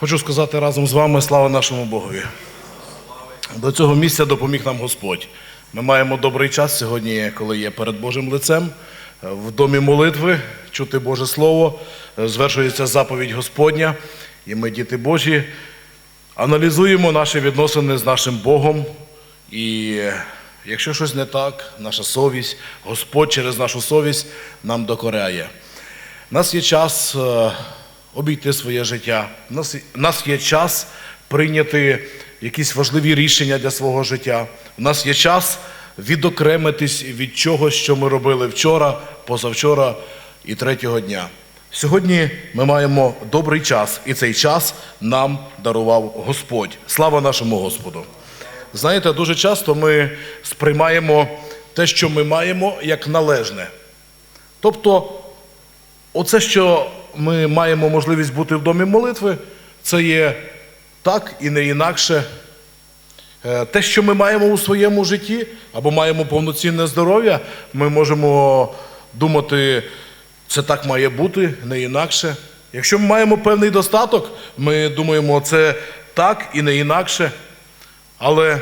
Хочу сказати разом з вами слава нашому Богові. До цього місця допоміг нам Господь. Ми маємо добрий час сьогодні, коли є перед Божим лицем, в домі молитви, чути Боже Слово, звершується заповідь Господня, і ми, діти Божі, аналізуємо наші відносини з нашим Богом. І якщо щось не так, наша совість, Господь через нашу совість нам докоряє. У нас є час е, обійти своє життя. У нас, у нас є час прийняти якісь важливі рішення для свого життя. У нас є час відокремитись від чогось, що ми робили вчора, позавчора і третього дня. Сьогодні ми маємо добрий час, і цей час нам дарував Господь. Слава нашому Господу! Знаєте, дуже часто ми сприймаємо те, що ми маємо, як належне. Тобто, Оце, що ми маємо можливість бути в домі молитви, це є так і не інакше. Е, Те, що ми маємо у своєму житті, або маємо повноцінне здоров'я, ми можемо думати, це так має бути, не інакше. Якщо ми маємо певний достаток, ми думаємо, це так і не інакше. Але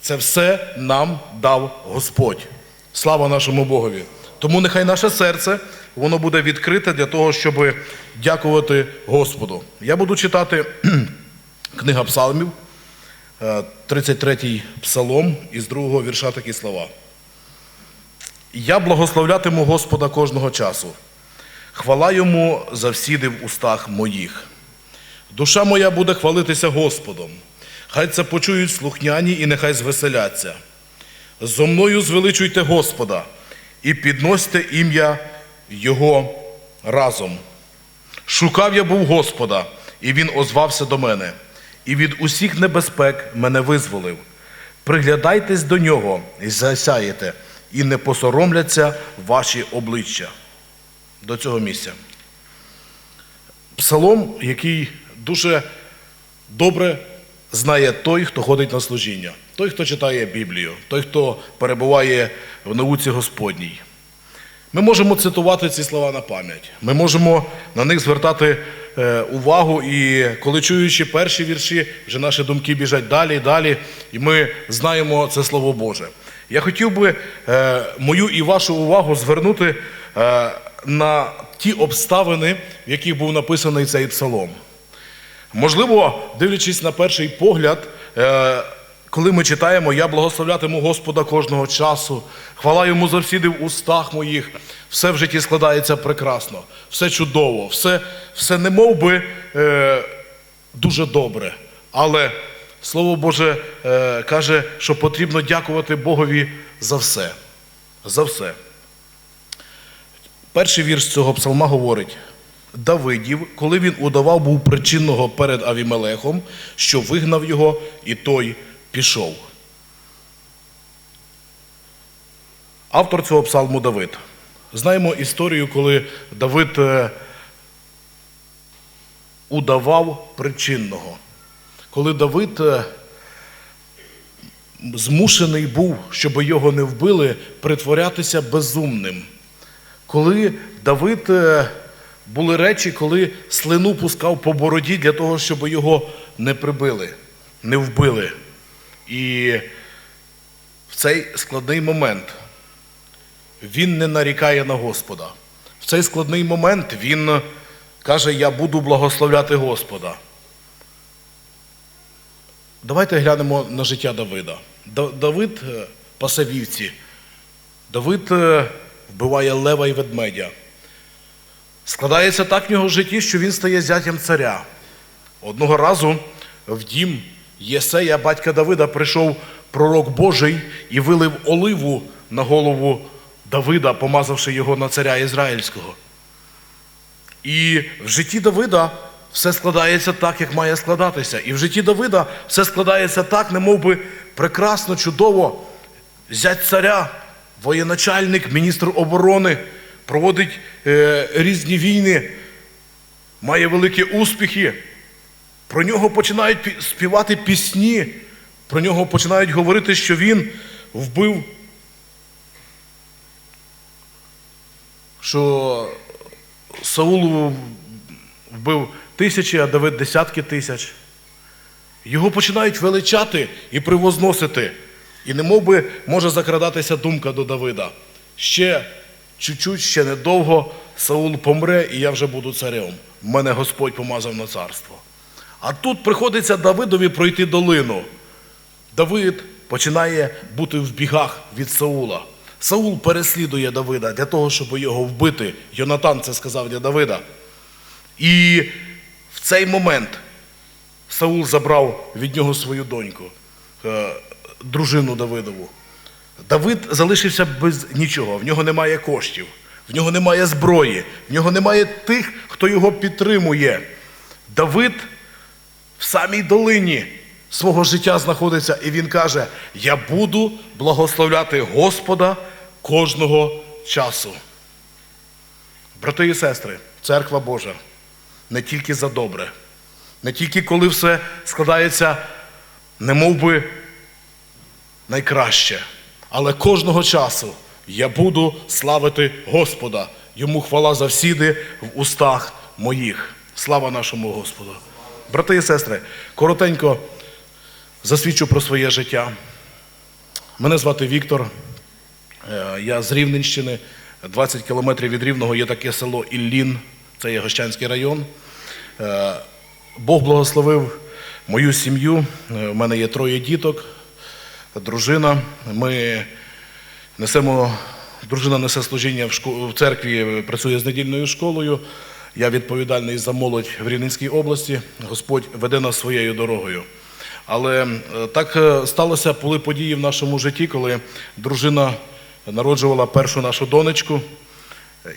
це все нам дав Господь. Слава нашому Богові. Тому нехай наше серце воно буде відкрите для того, щоб дякувати Господу. Я буду читати книга Псалмів, е, 33-й псалом із другого вірша такі слова. Я благословлятиму Господа кожного часу. Хвала йому завсіди в устах моїх. Душа моя буде хвалитися Господом. Хай це почують слухняні і нехай звеселяться. Зо мною звеличуйте Господа і підносьте ім'я Його разом. Шукав я був Господа, і Він озвався до мене, і від усіх небезпек мене визволив. Приглядайтесь до нього і засяєте, і не посоромляться ваші обличчя. До цього місця. Псалом, який дуже добре знає той, хто ходить на служіння, той, хто читає Біблію, той, хто перебуває в науці Господній. Ми можемо цитувати ці слова на пам'ять. Ми можемо на них звертати е, увагу, і коли чуючи перші вірші, вже наші думки біжать далі і далі, і ми знаємо це Слово Боже. Я хотів би е, мою і вашу увагу звернути е, на ті обставини, в яких був написаний цей псалом. Можливо, дивлячись на перший погляд, коли ми читаємо Я благословлятиму Господа кожного часу, хвала йому завсіди в устах моїх, все в житті складається прекрасно, все чудово, все, все не мов би е, дуже добре. Але Слово Боже е, каже, що потрібно дякувати Богові за все. За все. Перший вірш цього псалма говорить: Давидів, коли він удавав був причинного перед Авімелехом, що вигнав його, і той пішов. Автор цього псалму Давид. Знаємо історію, коли Давид е, удавав причинного. Коли Давид е, змушений був, щоб його не вбили, притворятися безумним. Коли Давид е, були речі, коли слину пускав по бороді для того, щоб його не прибили, не вбили. І в цей складний момент він не нарікає на Господа. В цей складний момент він каже: Я буду благословляти Господа. Давайте глянемо на життя Давида. Давид е, пасе вівці. Давид е, вбиває лева і ведмедя. Складається так в нього в житті, що він стає зятям царя. Одного разу в дім Єсея, батька Давида, прийшов пророк Божий і вилив оливу на голову Давида, помазавши його на царя Ізраїльського. І в житті Давида все складається так, як має складатися. І в житті Давида все складається так, немов би прекрасно, чудово. Зять царя, воєначальник, міністр оборони, проводить е, різні війни, має великі успіхи. Про нього починають співати пісні, про нього починають говорити, що він вбив, що Саул вбив тисячі, а Давид десятки тисяч. Його починають величати і привозносити. І не би може закрадатися думка до Давида. Ще чуть-чуть, ще недовго Саул помре, і я вже буду царем. Мене Господь помазав на царство. А тут приходиться Давидові пройти долину. Давид починає бути в бігах від Саула. Саул переслідує Давида для того, щоб його вбити. Йонатан це сказав для Давида. І в цей момент Саул забрав від нього свою доньку, е, дружину Давидову. Давид залишився без нічого, в нього немає коштів, в нього немає зброї, в нього немає тих, хто його підтримує. Давид в самій долині свого життя знаходиться, і він каже: Я буду благословляти Господа кожного часу. Брати і сестри, церква Божа не тільки за добре, не тільки коли все складається, не би найкраще, але кожного часу я буду славити Господа. Йому хвала завсіди в устах моїх. Слава нашому Господу. Брати і сестри, коротенько засвідчу про своє життя. Мене звати Віктор. Е, Я з Рівненщини. 20 кілометрів від Рівного є таке село Іллін, це є Гощанський район. Е, Бог благословив мою сім'ю. Е, У мене є троє діток, дружина. Ми несемо, дружина несе служіння в церкві, працює з недільною школою. Я відповідальний за молодь в Рівненській області. Господь веде нас своєю дорогою. Але е, так е, сталося, були події в нашому житті, коли дружина народжувала першу нашу донечку,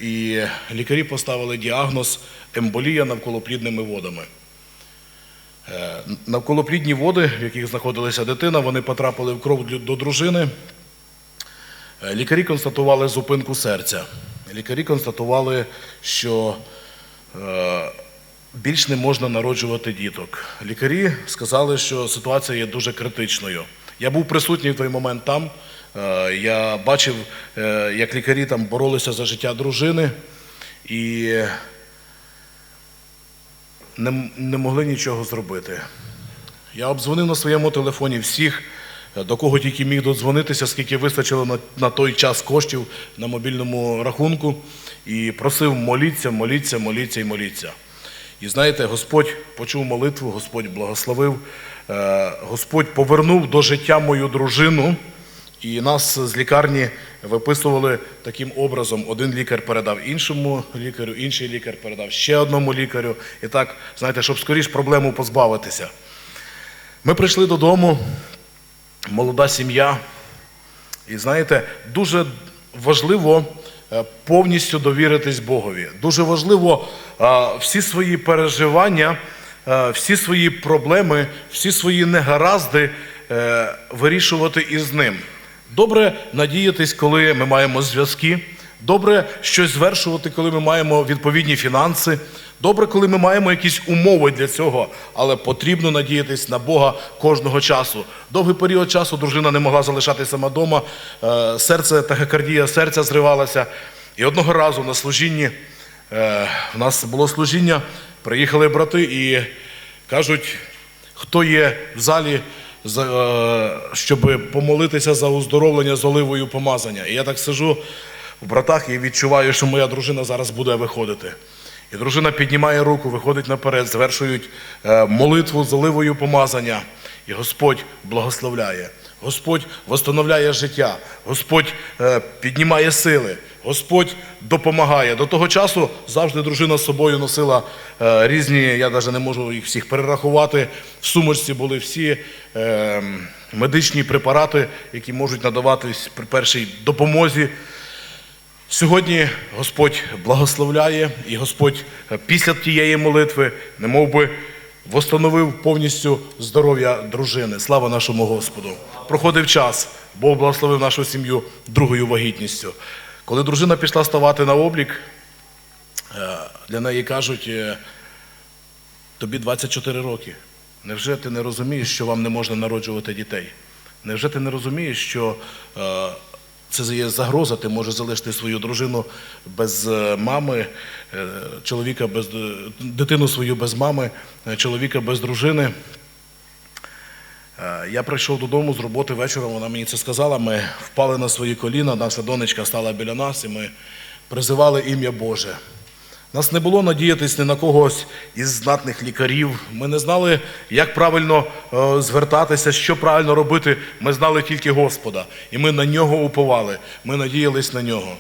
і лікарі поставили діагноз емболія навколоплідними водами. Е, Навколоплідні води, в яких знаходилася дитина, вони потрапили в кров до дружини. Лікарі констатували зупинку серця. Лікарі констатували, що більш не можна народжувати діток. Лікарі сказали, що ситуація є дуже критичною. Я був присутній в той момент там. Е, Я бачив, е, як лікарі там боролися за життя дружини і не, могли нічого зробити. Я обдзвонив на своєму телефоні всіх, е, до кого тільки міг додзвонитися, скільки вистачило на, на той час коштів на мобільному рахунку, і просив моліться, моліться, моліться і моліться. І знаєте, Господь почув молитву, Господь благословив, е, Господь повернув до життя мою дружину, і нас з лікарні виписували таким образом. Один лікар передав іншому лікарю, інший лікар передав ще одному лікарю. І так, знаєте, щоб скоріш проблему позбавитися. Ми прийшли додому, молода сім'я, і знаєте, дуже важливо е, повністю довіритись Богові. Дуже важливо е, всі свої переживання, е, всі свої проблеми, всі свої негаразди вирішувати із ним. Добре надіятись, коли ми маємо зв'язки. Добре щось звершувати, коли ми маємо відповідні фінанси. Добре, коли ми маємо якісь умови для цього, але потрібно надіятись на Бога кожного часу. Довгий період часу дружина не могла залишатися сама вдома, е, серце, тахикардія серця зривалася. І одного разу на служінні, е, в нас було служіння, приїхали брати і кажуть, хто є в залі, за- е, щоб помолитися за оздоровлення з оливою помазання. І я так сижу в братах і відчуваю, що моя дружина зараз буде виходити. І дружина піднімає руку, виходить наперед, звершують е, молитву з оливою помазання. І Господь благословляє. Господь восстановляє життя, Господь е, піднімає сили, Господь допомагає. До того часу завжди дружина з собою носила е, різні, я навіть не можу їх всіх перерахувати. В сумочці були всі медичні препарати, які можуть надаватись при першій допомозі. Сьогодні Господь благословляє, і Господь е, після тієї молитви, немов би, восстановив повністю здоров'я дружини. Слава нашому Господу. Проходив час, Бог благословив нашу сім'ю другою вагітністю. Коли дружина пішла ставати на облік, е, для неї кажуть, е, тобі 24 роки. Невже ти не розумієш, що вам не можна народжувати дітей? Невже ти не розумієш, що це є загроза, ти можеш залишити свою дружину без е, мами, е, чоловіка без е, дитину свою без мами, чоловіка без дружини. Я прийшов додому з роботи вечором, вона мені це сказала. Ми впали на свої коліна, наша донечка стала біля нас, і ми призивали ім'я Боже. Нас не було надіятись ні на когось із знатних лікарів. Ми не знали, як правильно е, звертатися, що правильно робити. Ми знали тільки Господа. І ми на нього уповали. Ми надіялись на нього.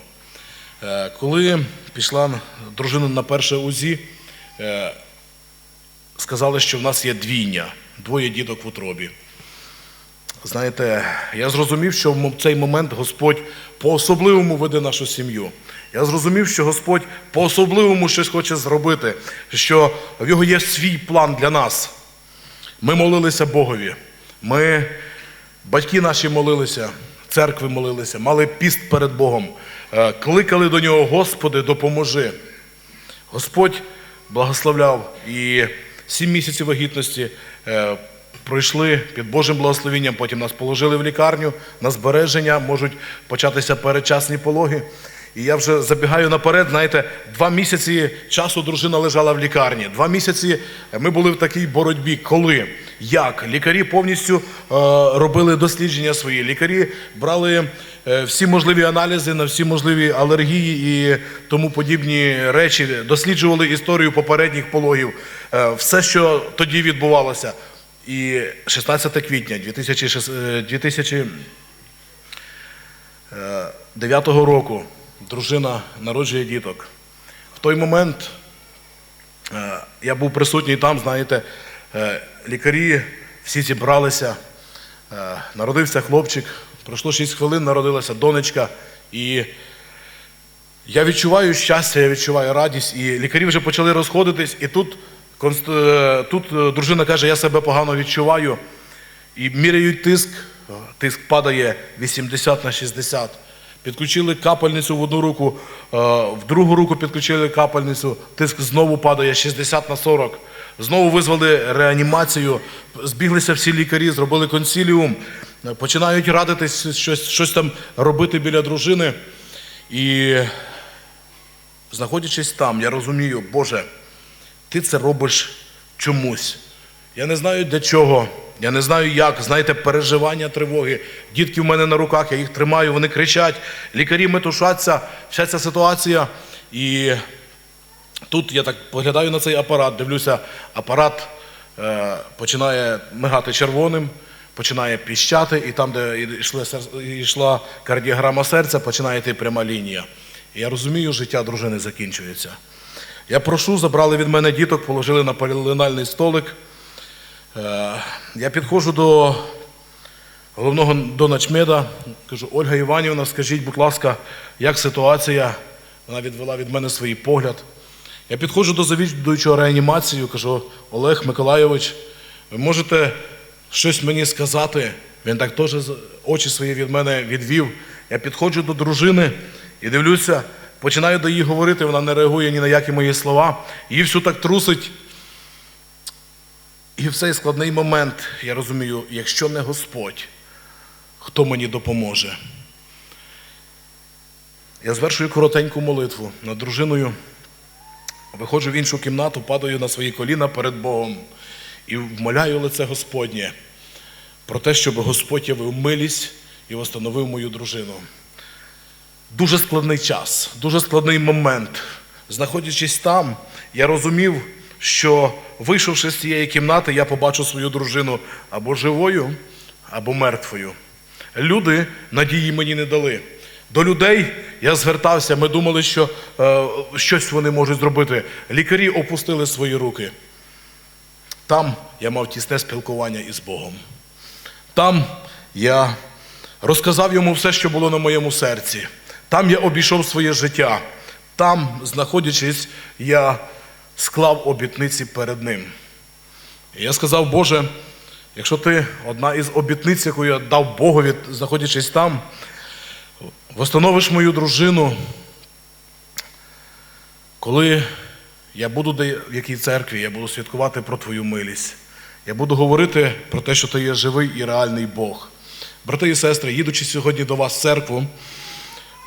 Е, Коли пішла дружина на перше УЗІ, е, сказали, що в нас є двійня, двоє діток в утробі. Знаєте, я зрозумів, що в цей момент Господь по-особливому веде нашу сім'ю. Я зрозумів, що Господь по-особливому щось хоче зробити, що в його є свій план для нас. Ми молилися Богові. Ми, батьки наші молилися, церкви молилися, мали піст перед Богом, е, кликали до нього, Господи, допоможи. Господь благословляв і сім місяців вагітності е, пройшли під Божим благословенням, потім нас положили в лікарню на збереження, можуть початися передчасні пологи. І я вже забігаю наперед, знаєте, два місяці часу дружина лежала в лікарні. Два місяці ми були в такій боротьбі. Коли? Як? Лікарі повністю е, робили дослідження свої. Лікарі брали е, всі можливі аналізи на всі можливі алергії і тому подібні речі, досліджували історію попередніх пологів, е, все, що тоді відбувалося. І 16 квітня 2006 е, 2009 року дружина народжує діток. В той момент е, я був присутній там, знаєте, е, лікарі всі зібралися, е, народився хлопчик, пройшло 6 хвилин, народилася донечка. І я відчуваю щастя, я відчуваю радість, і лікарі вже почали розходитись, і тут, тут дружина каже, я себе погано відчуваю. І міряють тиск, тиск падає 80 на 60. Підключили капельницю в одну руку, е, в другу руку підключили капельницю, тиск знову падає 60 на 40. Знову визвали реанімацію, збіглися всі лікарі, зробили консиліум, е, починають радитись щось, щось там робити біля дружини. І знаходячись там, я розумію, Боже, ти це робиш чомусь. Я не знаю для чого, я не знаю як. Знаєте, переживання тривоги. Дітки в мене на руках, я їх тримаю, вони кричать, лікарі метушаться, вся ця ситуація. І тут я так поглядаю на цей апарат, дивлюся, апарат е, починає мигати червоним, починає піщати, і там, де йшла, йшла кардіограма серця, починає йти пряма лінія. І я розумію, життя дружини закінчується. Я прошу, забрали від мене діток, положили на пеленальний столик. Е, Я підходжу до головного до начмеда, кажу, Ольга Іванівна, скажіть, будь ласка, як ситуація? Вона відвела від мене свій погляд. Я підходжу до завідуючого реанімацію, кажу, Олег Миколайович, ви можете щось мені сказати? Він так теж очі свої від мене відвів. Я підходжу до дружини і дивлюся, починаю до її говорити, вона не реагує ні на які мої слова. Її всю так трусить. І в цей складний момент я розумію, якщо не Господь, хто мені допоможе? Я звершую коротеньку молитву над дружиною, виходжу в іншу кімнату, падаю на свої коліна перед Богом і вмоляю лице Господнє про те, щоб Господь явив милість і встановив мою дружину. Дуже складний час, дуже складний момент. Знаходячись там, я розумів, що вийшовши з цієї кімнати, я побачу свою дружину або живою, або мертвою. Люди надії мені не дали. До людей я звертався, ми думали, що е, щось вони можуть зробити. Лікарі опустили свої руки. Там я мав тісне спілкування із Богом. Там я розказав йому все, що було на моєму серці. Там я обійшов своє життя. Там, знаходячись, я склав обітниці перед ним. І я сказав, Боже, якщо ти одна із обітниць, яку я дав Богові, знаходячись там, восстановиш мою дружину, коли я буду в якій церкві, я буду святкувати про Твою милість. Я буду говорити про те, що ти є живий і реальний Бог. Брати і сестри, їдучи сьогодні до вас в церкву,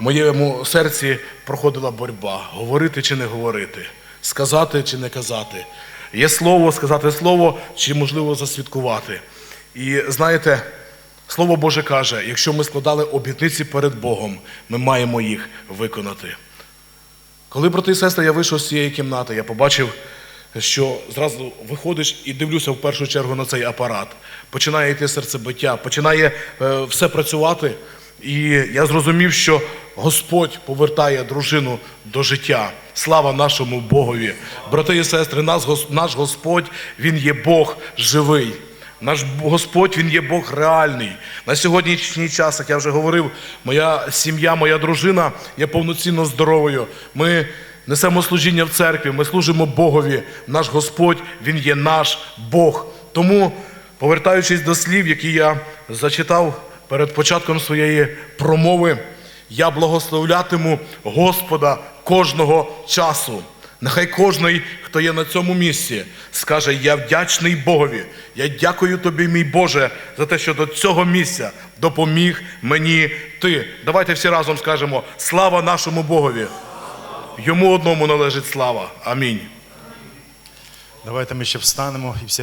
в моєму серці проходила боротьба. Говорити чи не говорити, сказати чи не казати. Є слово, сказати слово, чи можливо засвідкувати. І знаєте, Слово Боже каже, якщо ми складали обітниці перед Богом, ми маємо їх виконати. Коли, брати і сестри, я вийшов з цієї кімнати, я побачив, що зразу виходиш і дивлюся в першу чергу на цей апарат. Починає йти серцебиття, починає е, все працювати. І я зрозумів, що Господь повертає дружину до життя. Слава нашому Богові. Брати і сестри, наш, Господь, Він є Бог живий. Наш Господь, Він є Бог реальний. На сьогоднішній час, як я вже говорив, моя сім'я, моя дружина є повноцінно здоровою. Ми несемо служіння в церкві, ми служимо Богові. Наш Господь, Він є наш Бог. Тому, повертаючись до слів, які я зачитав перед початком своєї промови, я благословлятиму Господа кожного часу. Нехай кожний, хто є на цьому місці, скаже: Я вдячний Богові. Я дякую тобі, мій Боже, за те, що до цього місця допоміг мені ти. Давайте всі разом скажемо: слава нашому Богові! Йому одному належить слава. Амінь. Давайте ми ще встанемо і всі